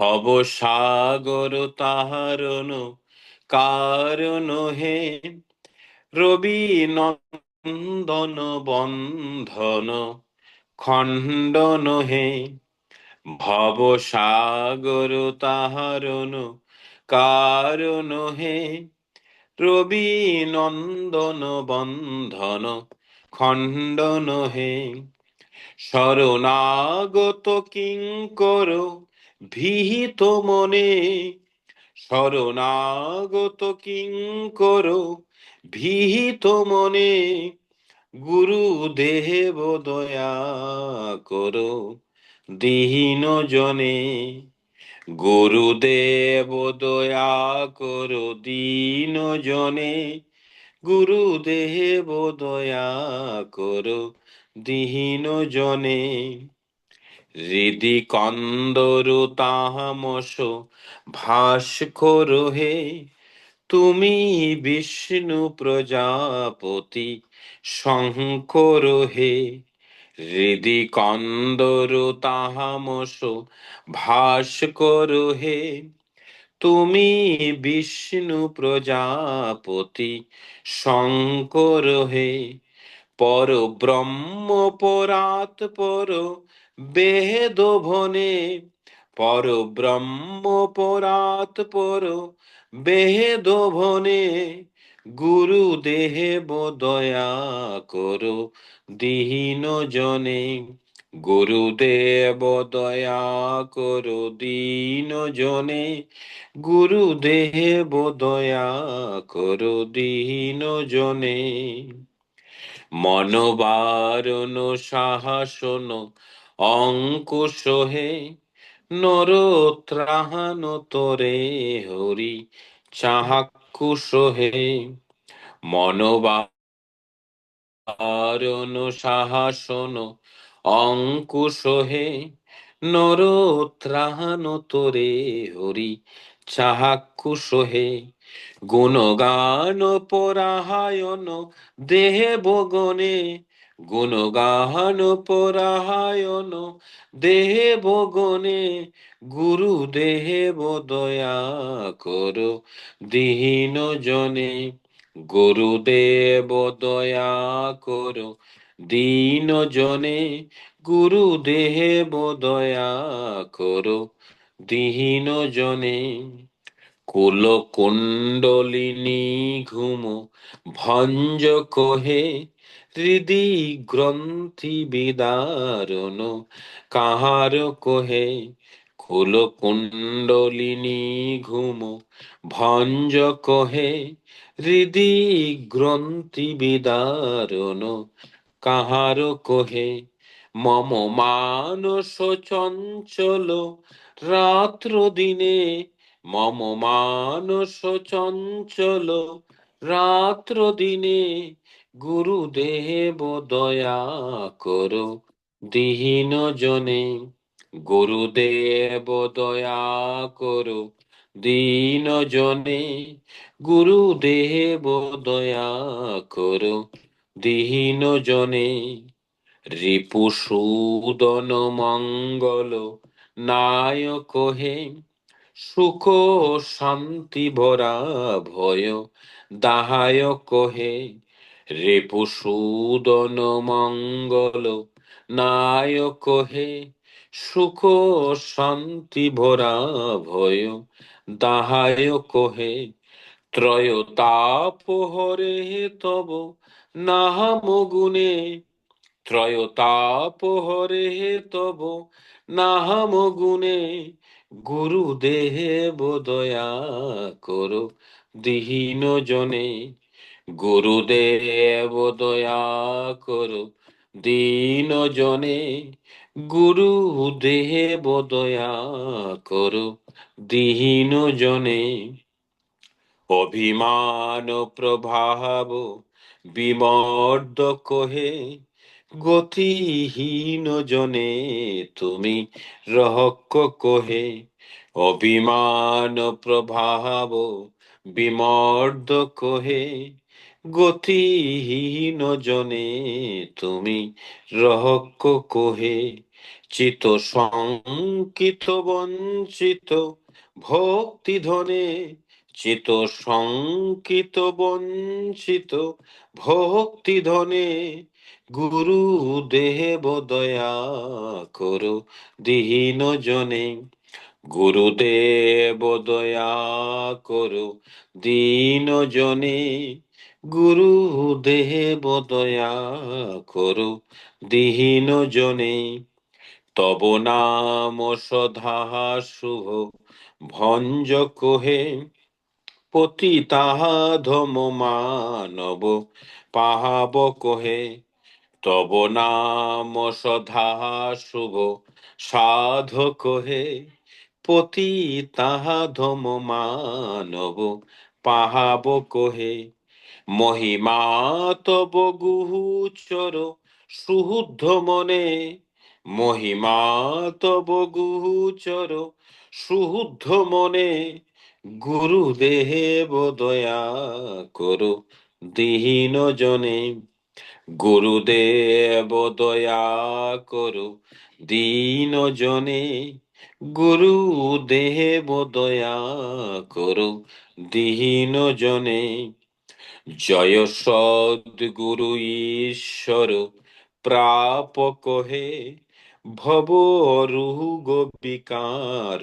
ভব সাগর তাহারণ কারণ হে। রবি নন্দন বন্ধন খণ্ডন হে। ভব সাগর তাহারণ কারণ হে। রবি নন্দন বন্ধন খণ্ডন হে। শরণাগত কিঙ্কর ভিহিত মনে, শরণাগত কিঙ্কর, ভিহিত মনে গুরু দেব দয়া করো। দীন জনে, গুরুদেব দয়া করো। দীন জনে, গুরুদেব দয়া করো। দীন জনে হৃদি কন্দরু তাহামস ভাস করো হে, তুমি বিষ্ণু প্রজাপতি শঙ্কর হে। হৃদি কন্দরু তাহামস ভাস করো হে, তুমি বিষ্ণু প্রজাপতি শঙ্কর হে। পর ব্রহ্ম পরাত পর বেদ ভনে পর ব্রহ্ম পরাত পর বেদ ভনে গুরু দেব দয়া করো দীন জনে গুরুদেব দয়া করো দীন জনে গুরুদেব দয়া করো দীন জনে মনোবারণ সাহসন অঙ্কুশ হে নর ত্রাহন তোরে হরি চাহাকুশ হে। মনোবারণ সাহসন অঙ্কুশ হে নর ত্রাহন তোরে হরি চাহাকুশ হে। গুণগান পরাহায়ন দেহে ভগনে গুণগান পরাহায়ন দেহে ভগনে গুরু দেহেব দয়া করো। দীন জনে গুরুদেব দয়া করো। দীন জনে গুরুদেব দয়া করো। দীন জনে, কুল কুণ্ডলিনী ঘুম, ভঞ্জ কহে হৃদি গ্রন্থি বিদারণ, কাহার কহে কুল কুণ্ডলিনী ঘুম, ভঞ্জ কহে হৃদি গ্রন্থি বিদারণ, কাহার কহে মম মানস চঞ্চল রাত্র দিনে মম মানস চঞ্চল রাত্র দিনে গুরুদেব দয়া করো দীন জনে। গুরুদেব দয়া করো দীন জনে। গুরুদেব দয়া করো দীন জনে। রিপুসূদন মঙ্গল, নায়ক হে। সুখ শান্তি ভরা ভয়, দাহায়ক হে। রিপুসূদন মঙ্গল নায়ক হে, সুখ শান্তি ভরা ভয়, দাহায়ক হে ত্রয়তাপ হরে তব নাম গুণে ত্রয়তাপ হরে তব নাম গুণে, গুরুদেব দয়া করো দীন জনে গুরুদেব দয়া করো দীন জনে গুরুদেব দয়া করো দীন জনে অভিমান প্রভাব বিমর্দ কহে, গতিহীন জনে তুমি রহক্য কহে, অভিমান প্রভাব বিমর্দ কহে গতিহীন জনে তুমি রহক্য কোহে চিত শঙ্কিত বঞ্চিত ভক্তি ধনে চিত শঙ্কিত বঞ্চিত ভক্তি ধনে গুরু দেব দয়া করো দীন জনে, গুরুদেব দয়া করো দীন জনে। গুরুদেব দয়া করো দীন জনে। তব নাম সধা শুভ, ভঞ্জ কোহে। ধম মানব, পাহাব কোহে। তব নাম সধা শুভ, সাধ কোহে। ধম মানব, পাহাব কোহে। মহিমা তব গুহুচর সুহুদ্ধ মনে। মহিমা তব গুহুচর সুহুদ্ধ মনে। গুরুদেব দয়া করো দীন জনে। গুরুদেব দয়া করো দীন জনে। গুরুদেব দয়া করো দীন জনে। জয় সদ্গুরু ঈশ্বর, প্রাপক হে ভব রুগ বিকার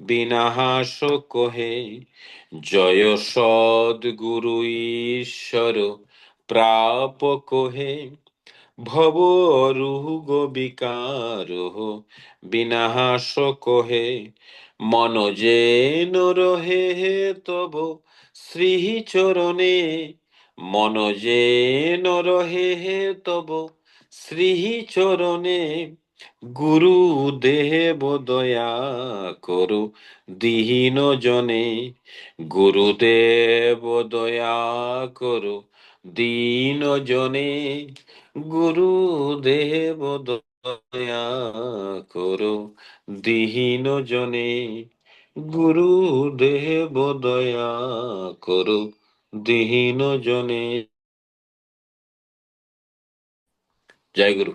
বিনাশ কহে জয় সদ্গুরু ঈশ্বর, প্রাপক হে ভব রুগ বিকার বিনাশ কহে মন যেন হে তব শ্রীচরণে মন যেন রহে হে তব শ্রীচরণে গুরু দেব দয়া করু দীন জনে গুরুদেব দয়া করু দীন জনে গুরুদেব দয়া করো দীন জনে গুরুদেব দয়া করো দিহীন জনে। জয় গুরু।